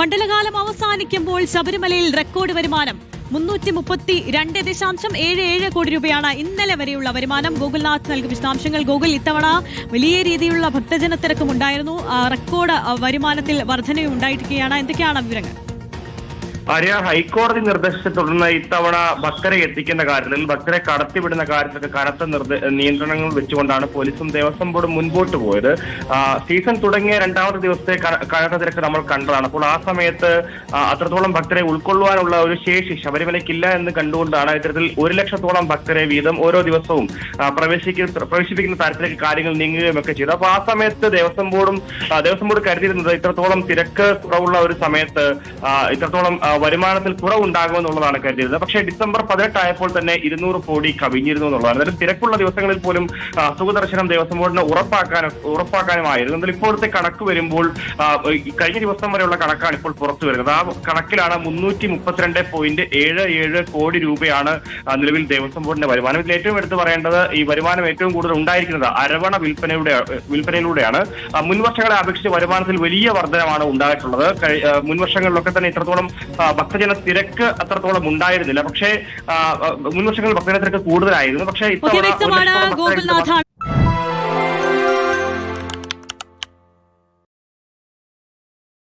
മണ്ഡലകാലം അവസാനിക്കുമ്പോൾ ശബരിമലയിൽ റെക്കോർഡ് വരുമാനം മുന്നൂറ്റി മുപ്പത്തി രണ്ട് ദശാംശം ഏഴ് ഏഴ് കോടി രൂപയാണ് ഇന്നലെ വരെയുള്ള വരുമാനം. ഗോകുൽനാഥ് നൽകും വിശദാംശങ്ങൾ. ഗോകുൽ ഇത്തവണ വലിയ രീതിയിലുള്ള ഭക്തജന തിരക്കും ഉണ്ടായിരുന്നു റെക്കോർഡ് വരുമാനത്തിൽ വർധനയും ഉണ്ടായിരിക്കുകയാണ് എന്തൊക്കെയാണ് വിവരങ്ങൾ? ആര്യ ഹൈക്കോടതി നിർദ്ദേശത്തെ തുടർന്ന് ഇത്തവണ ഭക്തരെ എത്തിക്കുന്ന കാര്യത്തിൽ ഭക്തരെ കടത്തിവിടുന്ന കാര്യത്തിലൊക്കെ കനത്ത നിയന്ത്രണങ്ങൾ വെച്ചുകൊണ്ടാണ് പോലീസും ദേവസ്വം ബോർഡും മുൻപോട്ട് പോയത്. സീസൺ തുടങ്ങിയ രണ്ടാമത്തെ ദിവസത്തെ കനത്ത തിരക്ക് നമ്മൾ കണ്ടതാണ്. അപ്പോൾ ആ സമയത്ത് അത്രത്തോളം ഭക്തരെ ഉൾക്കൊള്ളുവാനുള്ള ഒരു ശേഷി ശബരിമലയ്ക്കില്ല എന്ന് കണ്ടുകൊണ്ടാണ് ഇത്തരത്തിൽ ഒരു ലക്ഷത്തോളം ഭക്തരെ വീതം ഓരോ ദിവസവും പ്രവേശിക്കുന്ന പ്രവേശിപ്പിക്കുന്ന തരത്തിലേക്ക് കാര്യങ്ങൾ നീങ്ങുകയും ഒക്കെ ചെയ്തു. അപ്പോൾ ആ സമയത്ത് ദേവസ്വം ബോർഡും ദേവസ്വം ബോർഡ് കരുതിയിരുന്നത് ഇത്രത്തോളം തിരക്ക് കുറവുള്ള ഒരു സമയത്ത് ഇത്രത്തോളം വരുമാനത്തിൽ കുറവുണ്ടാകുമെന്നുള്ളതാണ് കരുതിയിരുന്നത്. പക്ഷേ ഡിസംബർ പതിനെട്ടായപ്പോൾ തന്നെ ഇരുന്നൂറ് കോടി കവിഞ്ഞിരുന്നു എന്നുള്ളതാണ്. അതായത് തിരക്കുള്ള ദിവസങ്ങളിൽ പോലും സുഖദർശനം ദേവസ്വം ബോർഡിന് ഉറപ്പാക്കാനും ഉറപ്പാക്കാനുമായിരുന്നു. എന്നാൽ ഇപ്പോഴത്തെ കണക്ക് വരുമ്പോൾ കഴിഞ്ഞ ദിവസം വരെയുള്ള കണക്കാണ് ഇപ്പോൾ പുറത്തു വരുന്നത്. ആ കണക്കിലാണ് മുന്നൂറ്റി മുപ്പത്തിരണ്ട് പോയിന്റ് ഏഴ് ഏഴ് കോടി രൂപയാണ് നിലവിൽ ദേവസ്വം ബോർഡിന്റെ വരുമാനം. ഇതിൽ ഏറ്റവും എടുത്തു പറയേണ്ടത് ഈ വരുമാനം ഏറ്റവും കൂടുതൽ ഉണ്ടായിരിക്കുന്നത് അരവണ വിൽപ്പനയുടെ വിൽപ്പനയിലൂടെയാണ്. മുൻവർഷങ്ങളെ അപേക്ഷിച്ച് വരുമാനത്തിൽ വലിയ വർധനമാണ് ഉണ്ടായിട്ടുള്ളത്. മുൻവർഷങ്ങളിലൊക്കെ തന്നെ ഇത്രത്തോളം ഭക്തജന തിരക്ക് അത്രത്തോളം ഉണ്ടായിരുന്നില്ല. പക്ഷേ മുൻ വർഷങ്ങളിൽ ഭക്തജന തിരക്ക് കൂടുതലായിരുന്നു. പക്ഷേ ഇത്തവണ